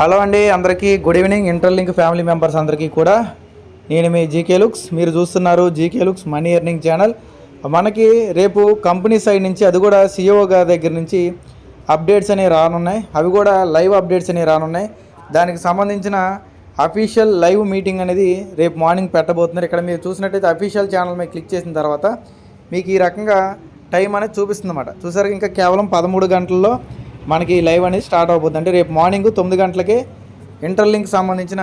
Hello అండి అందరికీ good evening. Interlink family members అందరికీ కూడా. నేను మీ జీకే లుక్స్. మీరు చూస్తున్నారు GK looks money earning channel. మనకి రేపు కంపెనీ సైడ్ నుంచి అది కూడా సిఇఓ గారి దగ్గర నుంచి అప్డేట్స్ అనేవి రానున్నాయి. అవి కూడా లైవ్ అప్డేట్స్ అనేవి రానున్నాయి. దానికి సంబంధించిన అఫీషియల్ లైవ్ మీటింగ్ అనేది రేపు మార్నింగ్ పెట్టబోతున్నారు. ఇక్కడ మీరు చూసినట్టయితే అఫీషియల్ ఛానల్ మీద క్లిక్ చేసిన తర్వాత మీకు ఈ రకంగా టైం అనేది చూపిస్తుంది అన్నమాట చూసారు ఇంకా కేవలం పదమూడు గంటల్లో మనకి లైవ్ అనేది స్టార్ట్ అవుతుంది అంటే రేపు మార్నింగ్ తొమ్మిది గంటలకే ఇంటర్లింక్ సంబంధించిన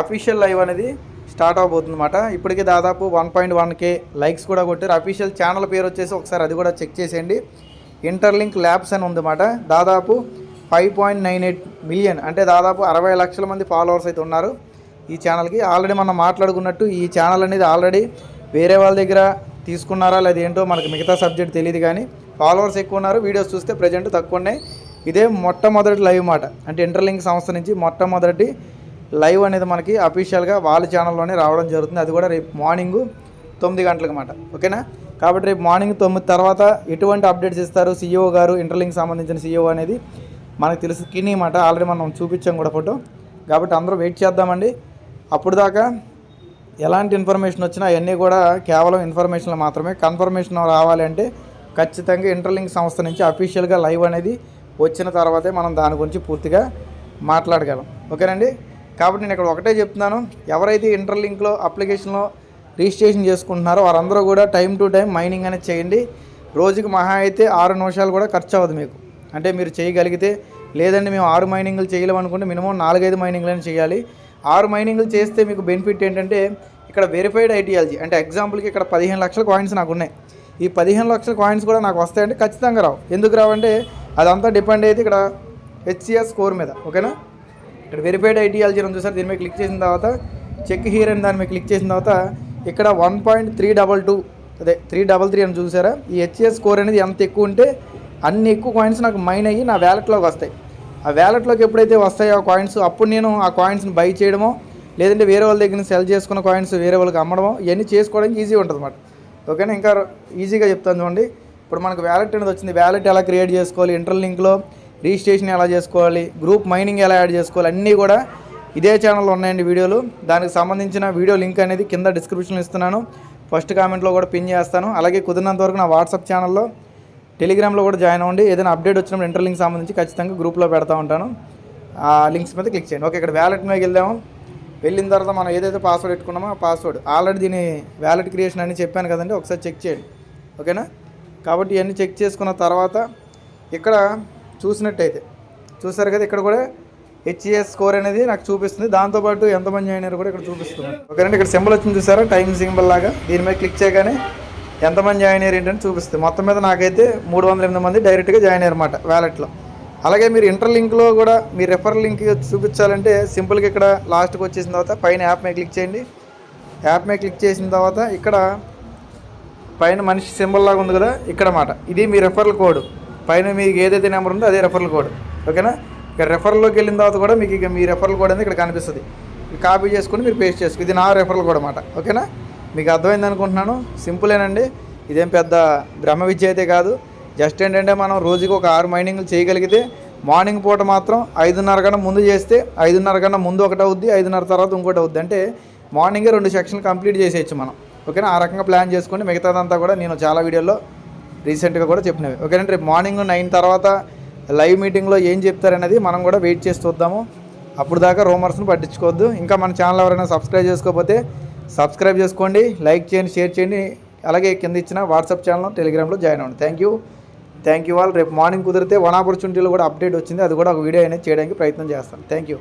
అఫీషియల్ లైవ్ అనేది స్టార్ట్ అవబోతుంది అనమాట ఇప్పటికే దాదాపు one point one K likes కూడా కొట్టారు. అఫీషియల్ ఛానల్ పేరు వచ్చేసి ఒకసారి అది కూడా చెక్ చేసేయండి. ఇంటర్లింక్ ల్యాబ్స్ అని ఉందన్నమాట. దాదాపు five point nine eight million అంటే దాదాపు అరవై లక్షల మంది ఫాలోవర్స్ అయితే ఉన్నారు ఈ ఛానల్కి ఆల్రెడీ మనం మాట్లాడుకున్నట్టు ఈ ఛానల్ అనేది ఆల్రెడీ వేరే వాళ్ళ దగ్గర తీసుకున్నారా లేదా ఏంటో మనకి మిగతా సబ్జెక్ట్ తెలియదు కానీ ఫాలోవర్స్ ఎక్కువ ఉన్నారు. వీడియోస్ చూస్తే ప్రజెంట్ తక్కువ ఉన్నాయి. ఇదే మొట్టమొదటి లైవ్ మాట. అంటే ఇంటర్లింక్ సంస్థ నుంచి మొట్టమొదటి లైవ్ అనేది మనకి అఫీషియల్గా వాళ్ళ ఛానల్లోనే రావడం జరుగుతుంది. అది కూడా రేపు మార్నింగ్ తొమ్మిది గంటలకు మాట. ఓకేనా? కాబట్టి రేపు మార్నింగ్ తొమ్మిది తర్వాత ఎటువంటి అప్డేట్స్ ఇస్తారు? సీఈఓ గారు ఇంటర్లింక్ సంబంధించిన సీఈఓ అనేది మనకు తెలుసు. కిని మాట. ఆల్రెడీ మనం చూపించాం కూడా ఫోటో. కాబట్టి అందరూ వెయిట్ చేద్దామండి. అప్పుడు దాకా ఎలాంటి ఇన్ఫర్మేషన్ వచ్చినా అవన్నీ కూడా కేవలం ఇన్ఫర్మేషన్లు మాత్రమే. కన్ఫర్మేషన్ రావాలి అంటే ఖచ్చితంగా ఇంటర్లింక్ సంస్థ నుంచి అఫీషియల్గా లైవ్ అనేది వచ్చిన తర్వాతే మనం దాని గురించి పూర్తిగా మాట్లాడగలం. ఓకేనండి? కాబట్టి నేను ఇక్కడ ఒకటే చెప్తున్నాను. ఎవరైతే ఇంటర్లింక్లో అప్లికేషన్లో రిజిస్ట్రేషన్ చేసుకుంటున్నారో వారందరూ కూడా టైం టు టైం మైనింగ్ అనేది చేయండి. రోజుకి మహా అయితే ఆరు నిమిషాలు కూడా ఖర్చు అవ్వదు మీకు. అంటే మీరు చేయగలిగితే లేదండి మేము ఆరు మైనింగ్లు చేయలేము అనుకుంటే మినిమం నాలుగైదు మైనింగ్లను చేయాలి. ఆరు మైనింగ్లు చేస్తే మీకు బెనిఫిట్ ఏంటంటే ఇక్కడ వెరిఫైడ్ ఐడియాలజీ అంటే ఎగ్జాంపుల్కి ఇక్కడ పదిహేను లక్షల కాయిన్స్ నాకు ఉన్నాయి. ఈ పదిహేను లక్షల కాయిన్స్ కూడా నాకు వస్తాయంటే ఖచ్చితంగా రావు. ఎందుకు రావంటే అదంతా డిపెండ్ అయితే ఇక్కడ హెచ్సిఎస్ స్కోర్ మీద ఓకేనా? ఇక్కడ వెరిఫైడ్ ఐటీఎల్జీ ఉంది సార్ దీని మీద క్లిక్ చేసిన తర్వాత చెక్ హీర్ అని దాని మీద క్లిక్ చేసిన తర్వాత ఇక్కడ one point three double two అదే త్రీ డబల్ త్రీ అని చూసారా? ఈ హెచ్సిఎస్ స్కోర్ అనేది ఎంత ఎక్కువ ఉంటే అన్ని ఎక్కువ కాయిన్స్ నాకు మైన్ అయ్యి నా వ్యాలెట్లోకి వస్తాయి. ఆ వ్యాలెట్లోకి ఎప్పుడైతే వస్తాయో ఆ కాయిన్స్ అప్పుడు నేను ఆ కాయిన్స్ని బై చేయడమో లేదంటే వేరే వాళ్ళ దగ్గర సెల్ చేసుకున్న కాయిన్స్ వేరే వాళ్ళకి అమ్మడమో ఇవన్నీ చేసుకోవడానికి ఈజీ ఉంటుంది అన్నమాట ఓకేనా? ఇంకా ఈజీగా చెప్తాను చూడండి. ఇప్పుడు మనకు వ్యాలెట్ అనేది వచ్చింది. వ్యాలెట్ ఎలా క్రియేట్ చేసుకోవాలి? ఇంటర్లింక్లో రిజిస్ట్రేషన్ ఎలా చేసుకోవాలి? గ్రూప్ మైనింగ్ ఎలా యాడ్ చేసుకోవాలి? అన్నీ కూడా ఇదే ఛానల్లో ఉన్నాయండి వీడియోలు. దానికి సంబంధించిన వీడియో లింక్ అనేది కింద డిస్క్రిప్షన్లో ఇస్తున్నాను. ఫస్ట్ కామెంట్లో కూడా పిన్ చేస్తాను. అలాగే కుదిరినంత వరకు నా వాట్సాప్ ఛానల్లో టెలిగ్రామ్లో కూడా జాయిన్ అవ్వండి. ఏదైనా అప్డేట్ వచ్చినప్పుడు ఇంటర్లింక్ సంబంధించి ఖచ్చితంగా గ్రూప్లో పెడతా ఉంటాను. ఆ లింక్స్ మీద క్లిక్ చేయండి. ఓకే ఇక్కడ వ్యాలెట్ మీద వెళ్దాము. వెళ్ళిన తర్వాత మనం ఏదైతే పాస్వర్డ్ పెట్టుకున్నామో ఆ పాస్వర్డ్. ఆల్రెడీ దీని వ్యాలెట్ క్రియేషన్ అని చెప్పాను కదండి. ఒకసారి చెక్ చేయండి. ఓకేనా? కాబట్టి ఇవన్నీ చెక్ చేసుకున్న తర్వాత ఇక్కడ చూసినట్టయితే చూసారు కదా ఇక్కడ కూడా హెచ్ఈఎస్ స్కోర్ అనేది నాకు చూపిస్తుంది. దాంతోపాటు ఎంతమంది జాయిన్ అయ్యారు కూడా ఇక్కడ చూపిస్తుంది. ఓకేనండి ఇక్కడ సింబల్ వచ్చింది చూసారా? టైం సింబల్ లాగా. దీని మీద క్లిక్ చేయగానే ఎంతమంది జాయిన్ అయ్యారు ఏంటని చూపిస్తుంది. మొత్తం మీద నాకైతే మూడు వందల ఎనిమిది మంది డైరెక్ట్గా జాయిన్ అయ్యారు అనమాట వ్యాలెట్లో అలాగే మీరు ఇంటర్ లింక్లో కూడా మీ రెఫర్ లింక్ చూపించాలంటే సింపుల్గా ఇక్కడ లాస్ట్కి వచ్చేసిన తర్వాత పైన యాప్ మీద క్లిక్ చేయండి. యాప్ మీద క్లిక్ చేసిన తర్వాత ఇక్కడ పైన మనిషి సింబల్ లాగా ఉంది కదా ఇక్కడ మాట. ఇది మీ రెఫరల్ కోడ్ పైన మీకు ఏదైతే నెంబర్ ఉందో అదే రెఫరల్ కోడ్ ఓకేనా? ఇక రెఫరల్లోకి వెళ్ళిన తర్వాత కూడా మీకు ఇక మీ రెఫరల్ కోడ్ అనేది ఇక్కడ కనిపిస్తుంది. కాపీ చేసుకుని మీరు పేస్ట్ చేసుకో ఇది నా రెఫరల్ కోడ్ అనమాట ఓకేనా? మీకు అర్థమైంది అనుకుంటున్నాను? సింపులేనండి ఇదేం పెద్ద బ్రహ్మ విద్య అయితే కాదు. జస్ట్ ఏంటంటే మనం రోజుకి ఒక ఆరు మైనింగ్లు చేయగలిగితే మార్నింగ్ పూట మాత్రం ఐదున్నర కన్నా ముందు చేస్తే ఐదున్నర కన్నా ముందు ఒకటి అవుద్ది ఐదున్నర తర్వాత ఇంకోటి అవుద్ది. అంటే మార్నింగే రెండు సెక్షన్లు కంప్లీట్ చేసేయచ్చు మనం. ఓకేనా? ఆ రకంగా ప్లాన్ చేసుకోండి మిగతాదంతా కూడా నేను చాలా వీడియోలో రీసెంట్గా కూడా చెప్పినవి. ఓకేనండి రేపు మార్నింగ్ నైన్ తర్వాత లైవ్ మీటింగ్లో ఏం చెప్తారనేది మనం కూడా వెయిట్ చేసి చూద్దాము. అప్పుడు దాకా రూమర్స్ని పట్టించుకోవద్దు. ఇంకా మన ఛానల్ ఎవరైనా సబ్స్క్రైబ్ చేసుకోకపోతే సబ్స్క్రైబ్ చేసుకోండి లైక్ చేయండి షేర్ చేయండి. అలాగే కింద ఇచ్చిన వాట్సాప్ ఛానల్ టెలిగ్రామ్లో జాయిన్ అవ్వండి. Thank you. థ్యాంక్ యూ వాళ్ళు రేపు మార్నింగ్ కుదిరితే వన్ ఆపర్చునిటీలో కూడా అప్డేట్ వచ్చింది. అది కూడా ఒక వీడియో అనేది చేయడానికి ప్రయత్నం చేస్తాను. Thank you.